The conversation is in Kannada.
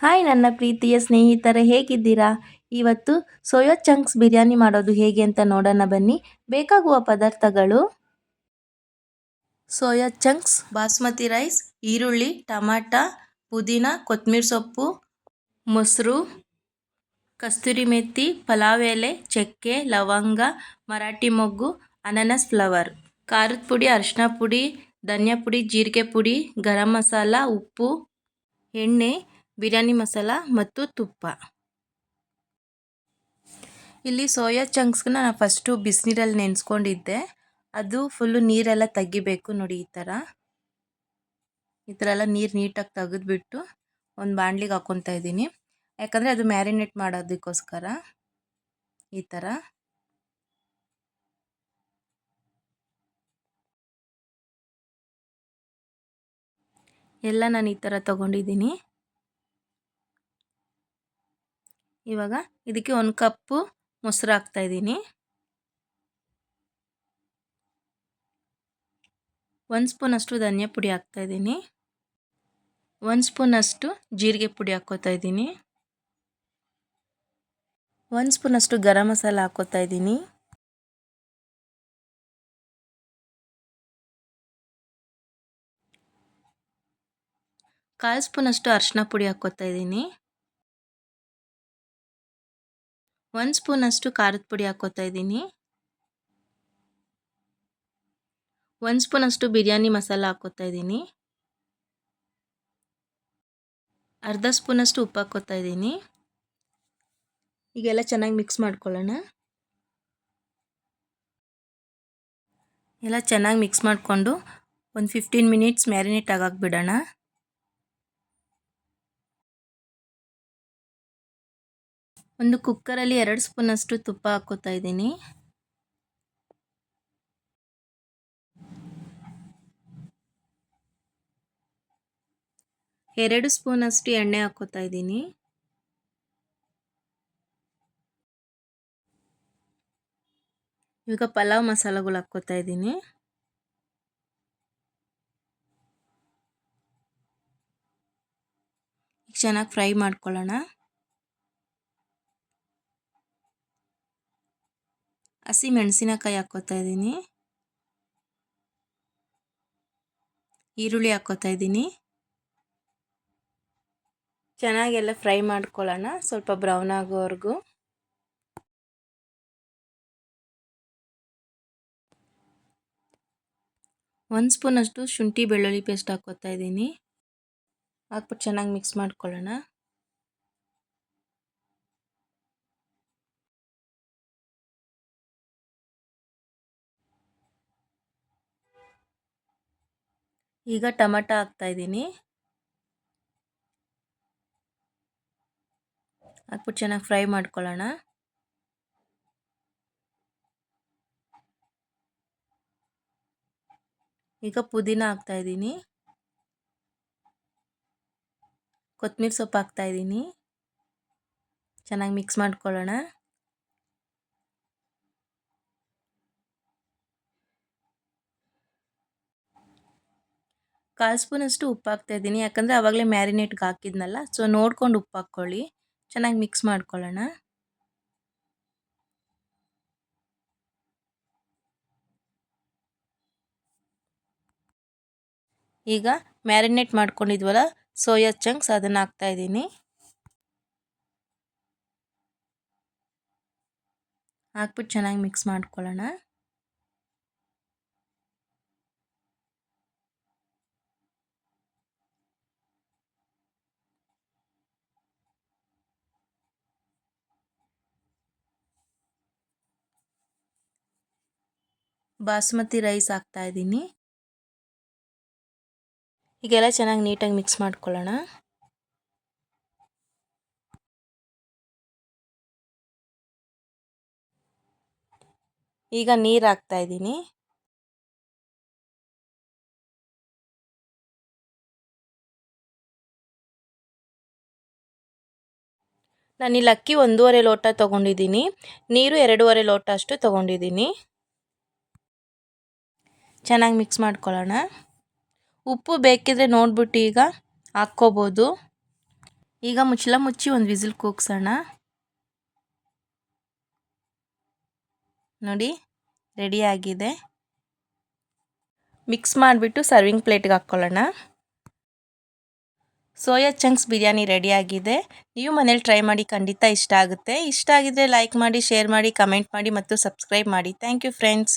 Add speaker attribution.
Speaker 1: ಹಾಯ್ ನನ್ನ ಪ್ರೀತಿಯ ಸ್ನೇಹಿತರೆ, ಹೇಗಿದ್ದೀರಾ? ಇವತ್ತು ಸೋಯಾ ಚಂಕ್ಸ್ ಬಿರಿಯಾನಿ ಮಾಡೋದು ಹೇಗೆ ಅಂತ ನೋಡೋಣ ಬನ್ನಿ. ಬೇಕಾಗುವ ಪದಾರ್ಥಗಳು? ಸೋಯಾ ಚಂಕ್ಸ್, ಬಾಸ್ಮತಿ ರೈಸ್, ಈರುಳ್ಳಿ, ಟಮಾಟ, ಪುದೀನ ಕೊತ್ತಂಬರಿ ಸೊಪ್ಪು, ಮೊಸರು, ಕಸ್ತೂರಿ ಮೆತ್ತಿ ಪಲಾವ್ ಎಲೆ, ಚಕ್ಕೆ, ಲವಂಗ, ಮರಾಠಿ ಮೊಗ್ಗು, ಅನಾನಸ್ ಫ್ಲವರ್. ಖಾರದ ಪುಡಿ ಅರಿಶಿನ ಪುಡಿ, ಧನಿಯಾ ಪುಡಿ, ಜೀರಿಗೆ ಪುಡಿ, ಗರಂ ಮಸಾಲ, ಉಪ್ಪು, ಎಣ್ಣೆ ಬಿರಿಯಾನಿ ಮಸಾಲ ಮತ್ತು ತುಪ್ಪ. ಇಲ್ಲಿ ಸೋಯಾ ಚಂಕ್ಸ್ನ ನಾನು ಫಸ್ಟು ಬಿಸಿನೀರಲ್ಲಿ ನೆನೆಸ್ಕೊಂಡಿದ್ದೆ. ಅದು ಫುಲ್ಲು ನೀರೆಲ್ಲ ತೆಗಿಬೇಕು ನೋಡಿ ಈ ಥರ. ಈ ಥರ ಎಲ್ಲ ನೀರು ನೀಟಾಗಿ ತೆಗೆದುಬಿಟ್ಟು ಒಂದು ಬಾಂಡ್ಲಿಗೆ ಹಾಕ್ಕೊತಾ ಇದ್ದೀನಿ. ಯಾಕಂದರೆ ಅದು ಮ್ಯಾರಿನೇಟ್ ಮಾಡೋದಕ್ಕೋಸ್ಕರ ಈ ಥರ. ಎಲ್ಲ ನಾನು ಈ ಥರ ತೊಗೊಂಡಿದ್ದೀನಿ. ಇವಾಗ ಇದಕ್ಕೆ ಒಂದು ಕಪ್ಪು ಮೊಸರು ಹಾಕ್ತಾಯಿದ್ದೀನಿ ಒಂದು ಸ್ಪೂನಷ್ಟು ಧನಿಯಾ ಪುಡಿ ಹಾಕ್ತಾಯಿದ್ದೀನಿ ಒಂದು ಸ್ಪೂನಷ್ಟು ಜೀರಿಗೆ ಪುಡಿ ಹಾಕ್ಕೋತಾ ಇದ್ದೀನಿ. ಒಂದು ಸ್ಪೂನಷ್ಟು ಗರಂ ಮಸಾಲ ಹಾಕ್ಕೋತಾ ಇದ್ದೀನಿ. ಕಾಲು ಸ್ಪೂನಷ್ಟು ಅರಿಶಿನ ಪುಡಿ ಹಾಕ್ಕೋತಾ ಇದ್ದೀನಿ. ಒಂದು ಸ್ಪೂನಷ್ಟು ಖಾರದ ಪುಡಿ ಹಾಕೋತಾ ಇದ್ದೀನಿ. ಒಂದು ಸ್ಪೂನಷ್ಟು ಬಿರಿಯಾನಿ ಮಸಾಲ ಹಾಕೋತಾ ಇದ್ದೀನಿ. ಅರ್ಧ ಸ್ಪೂನಷ್ಟು ಉಪ್ಪು ಹಾಕೋತಾ ಇದ್ದೀನಿ. ಈಗೆಲ್ಲ ಚೆನ್ನಾಗಿ ಮಿಕ್ಸ್ ಮಾಡ್ಕೊಳ್ಳೋಣ. ಎಲ್ಲ ಚೆನ್ನಾಗಿ ಮಿಕ್ಸ್ ಮಾಡಿಕೊಂಡು ಒಂದು ಫಿಫ್ಟೀನ್ ಮಿನಿಟ್ಸ್ ಮ್ಯಾರಿನೇಟ್ ಆಗಾಕ್ ಬಿಡೋಣ. ಒಂದು ಕುಕ್ಕರಲ್ಲಿ ಎರಡು ಸ್ಪೂನಷ್ಟು ತುಪ್ಪ ಹಾಕ್ಕೋತಾ ಇದ್ದೀನಿ. ಎರಡು ಸ್ಪೂನಷ್ಟು ಎಣ್ಣೆ ಹಾಕ್ಕೋತಾ ಇದ್ದೀನಿ. ಈಗ ಪಲಾವ್ ಮಸಾಲಗಳು ಹಾಕ್ಕೋತಾ ಇದ್ದೀನಿ. ಚೆನ್ನಾಗಿ ಫ್ರೈ ಮಾಡ್ಕೊಳ್ಳೋಣ. ಹಸಿ ಮೆಣಸಿನಕಾಯಿ ಹಾಕ್ಕೋತಾ ಇದ್ದೀನಿ. ಈರುಳ್ಳಿ ಹಾಕ್ಕೋತಾ ಇದ್ದೀನಿ. ಚೆನ್ನಾಗೆಲ್ಲ ಫ್ರೈ ಮಾಡ್ಕೊಳ್ಳೋಣ, ಸ್ವಲ್ಪ ಬ್ರೌನ್ ಆಗೋವರೆಗೂ. ಒಂದು ಸ್ಪೂನಷ್ಟು ಶುಂಠಿ ಬೆಳ್ಳುಳ್ಳಿ ಪೇಸ್ಟ್ ಹಾಕ್ಕೋತಾ ಇದ್ದೀನಿ. ಹಾಕ್ಬಿಟ್ಟು ಚೆನ್ನಾಗಿ ಮಿಕ್ಸ್ ಮಾಡ್ಕೊಳ್ಳೋಣ. ಈಗ ಟೊಮಟ ಹಾಕ್ತಾಯಿದ್ದೀನಿ ಹಾಕ್ಬಿಟ್ಟು ಚೆನ್ನಾಗಿ ಫ್ರೈ ಮಾಡ್ಕೊಳ್ಳೋಣ. ಈಗ ಪುದೀನ ಹಾಕ್ತಾಯಿದ್ದೀನಿ ಕೊತ್ತಂಬರಿ ಸೊಪ್ಪು ಹಾಕ್ತಾಯಿದ್ದೀನಿ ಚೆನ್ನಾಗಿ ಮಿಕ್ಸ್ ಮಾಡ್ಕೊಳ್ಳೋಣ. ಕಾಲು ಸ್ಪೂನಷ್ಟು ಉಪ್ಪು ಹಾಕ್ತಾಯಿದ್ದೀನಿ ಯಾಕಂದರೆ ಆವಾಗಲೇ ಮ್ಯಾರಿನೇಟ್ಗೆ ಹಾಕಿದ್ನಲ್ಲ, ಸೊ ನೋಡ್ಕೊಂಡು ಉಪ್ಪು ಹಾಕ್ಕೊಳ್ಳಿ ಚೆನ್ನಾಗಿ ಮಿಕ್ಸ್ ಮಾಡ್ಕೊಳ್ಳೋಣ. ಈಗ ಮ್ಯಾರಿನೇಟ್ ಮಾಡ್ಕೊಂಡಿದ್ವಲ್ಲ, ಸೋಯಾ ಚಂಕ್ಸ್ ಅದನ್ನು ಹಾಕ್ತಾಯಿದ್ದೀನಿ ಹಾಕ್ಬಿಟ್ಟು ಚೆನ್ನಾಗಿ ಮಿಕ್ಸ್ ಮಾಡ್ಕೊಳ್ಳೋಣ. ಬಾಸುಮತಿ ರೈಸ್ ಹಾಕ್ತಾ ಇದ್ದೀನಿ. ಈಗೆಲ್ಲ ಚೆನ್ನಾಗಿ ನೀಟಾಗಿ ಮಿಕ್ಸ್ ಮಾಡ್ಕೊಳ್ಳೋಣ. ಈಗ ನೀರು ಇದ್ದೀನಿ. ನಾನಿಲ್ಲಿ ಅಕ್ಕಿ ಒಂದೂವರೆ ಲೋಟ ತೊಗೊಂಡಿದ್ದೀನಿ. ನೀರು ಎರಡೂವರೆ ಲೋಟ ಅಷ್ಟು ತೊಗೊಂಡಿದ್ದೀನಿ. ಚೆನ್ನಾಗಿ ಮಿಕ್ಸ್ ಮಾಡ್ಕೊಳ್ಳೋಣ. ಉಪ್ಪು ಬೇಕಿದ್ರೆ ನೋಡ್ಬಿಟ್ಟು ಈಗ ಹಾಕ್ಕೋಬೋದು. ಈಗ ಮುಚ್ಚಲ ಮುಚ್ಚಿ ಒಂದು ವಿಸಿಲ್ ಕೂಗ್ಸೋಣ. ನೋಡಿ ರೆಡಿಯಾಗಿದೆ ಮಿಕ್ಸ್ ಮಾಡಿಬಿಟ್ಟು ಸರ್ವಿಂಗ್ ಪ್ಲೇಟ್ಗೆ ಹಾಕ್ಕೊಳ್ಳೋಣ. ಸೋಯಾ ಚಂಕ್ಸ್ ಬಿರಿಯಾನಿ ರೆಡಿಯಾಗಿದೆ ನೀವು ಮನೇಲಿ ಟ್ರೈ ಮಾಡಿ ಖಂಡಿತ ಇಷ್ಟ ಆಗುತ್ತೆ. ಇಷ್ಟ ಆಗಿದ್ರೆ ಲೈಕ್ ಮಾಡಿ, ಶೇರ್ ಮಾಡಿ, ಕಮೆಂಟ್ ಮಾಡಿ ಮತ್ತು ಸಬ್ಸ್ಕ್ರೈಬ್ ಮಾಡಿ. Thank you friends.